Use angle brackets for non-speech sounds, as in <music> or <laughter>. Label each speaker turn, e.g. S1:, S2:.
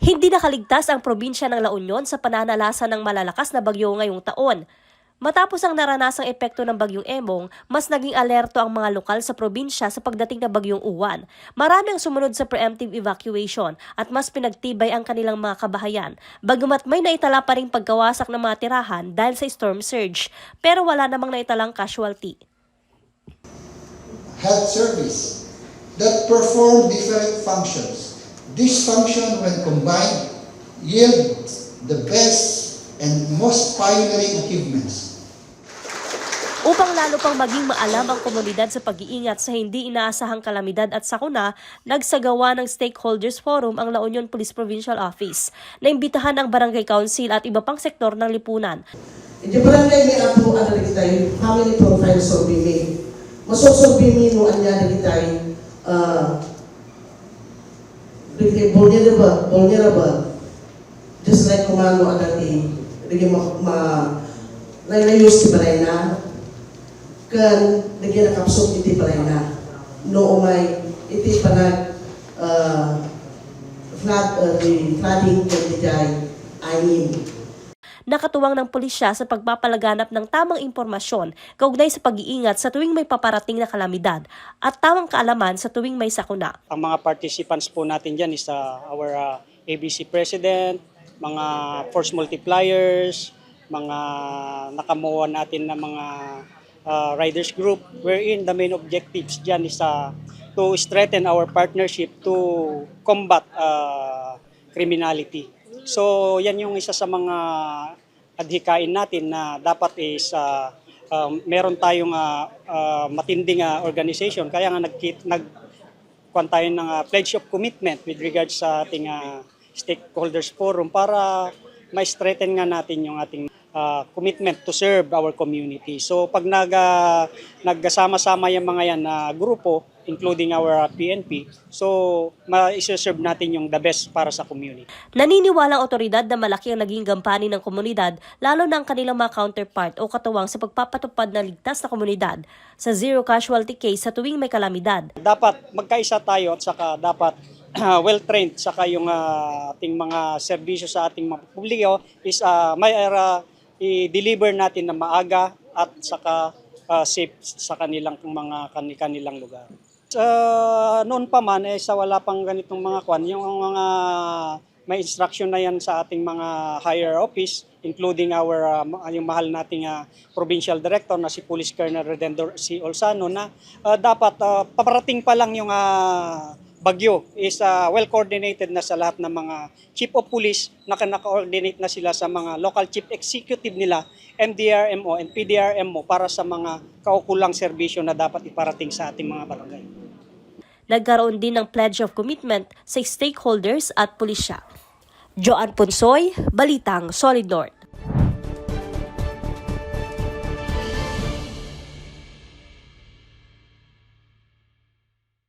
S1: Hindi nakaligtas ang probinsya ng La Union sa pananalasa ng malalakas na bagyo ngayong taon. Matapos ang naranasang epekto ng bagyong Emong, mas naging alerto ang mga lokal sa probinsya sa pagdating ng bagyong Uwan. Marami ang sumunod sa preemptive evacuation at mas pinagtibay ang kanilang mga kabahayan. Bagamat may naitala pa ring pagkawasak ng mga tirahan dahil sa storm surge, pero wala namang naitalang casualty.
S2: health service that perform different functions. This function, when combined, yield the best and most pioneering achievements.
S1: Upang lalo pang maging maalam ang komunidad sa pag-iingat sa hindi inaasahang kalamidad at sakuna, nagsagawa ng Stakeholders Forum ang La Union Police Provincial Office. Naimbitahan ang Barangay Council at iba pang sektor ng lipunan.
S3: Hindi barangay may apo ano na kita yung family profile may. Masosurvey mi no anya na kita uh, vulnerable, vulnerable. Just like kumano adati, lagi ma, ma laylayos ti balay na, kan lagi nakapsok iti balay na. No umay, iti panag uh, flood, uh, flooding kan di jay, anim.
S1: Nakatuwang ng pulisya sa pagpapalaganap ng tamang impormasyon kaugnay sa pag-iingat sa tuwing may paparating na kalamidad at tamang kaalaman sa tuwing may sakuna.
S4: Ang mga participants po natin dyan is uh, our uh, ABC President, mga force multipliers, mga nakamuha natin na mga uh, riders group wherein the main objectives dyan is uh, to strengthen our partnership to combat uh, criminality. So yan yung isa sa mga adhikain natin na dapat is uh, um, meron tayong uh, uh, matinding uh, organization kaya nga nag kuan tayo ng uh, pledge of commitment with regards sa ating uh, stakeholders forum para ma-strengthen nga natin yung ating uh, commitment to serve our community. So pag nag uh, nagkasama-sama yung mga yan na grupo including our uh, PNP, so ma-serve natin yung the best para sa community.
S1: Naniniwala ang otoridad na malaki ang naging gampanin ng komunidad lalo na ang kanilang mga counterpart o katuwang sa pagpapatupad ng ligtas na komunidad sa zero casualty case sa tuwing may kalamidad.
S4: dapat magkaisa tayo at saka dapat <clears throat> well-trained saka yung ah, ating mga serbisyo sa ating mga publiko is uh, may uh, i-deliver natin na maaga at saka ah, safe sa kanilang mga kani- kanilang lugar. Sa noon pa man eh sa wala pang ganitong mga kwan yung mga may instruction na yan sa ating mga higher office including our uh, yung mahal nating uh, provincial director na si Police Colonel Redendor si Olsano na uh, dapat uh, paparating pa lang yung uh, bagyo is uh, well coordinated na sa lahat ng mga chief of police na naka-coordinate na sila sa mga local chief executive nila MDRMO and PDRMO para sa mga kaukulang serbisyo na dapat iparating sa ating mga barangay.
S1: Nagkaroon din ng pledge of commitment sa stakeholders at pulisya. Joan Ponsoy, Balitang Solid North.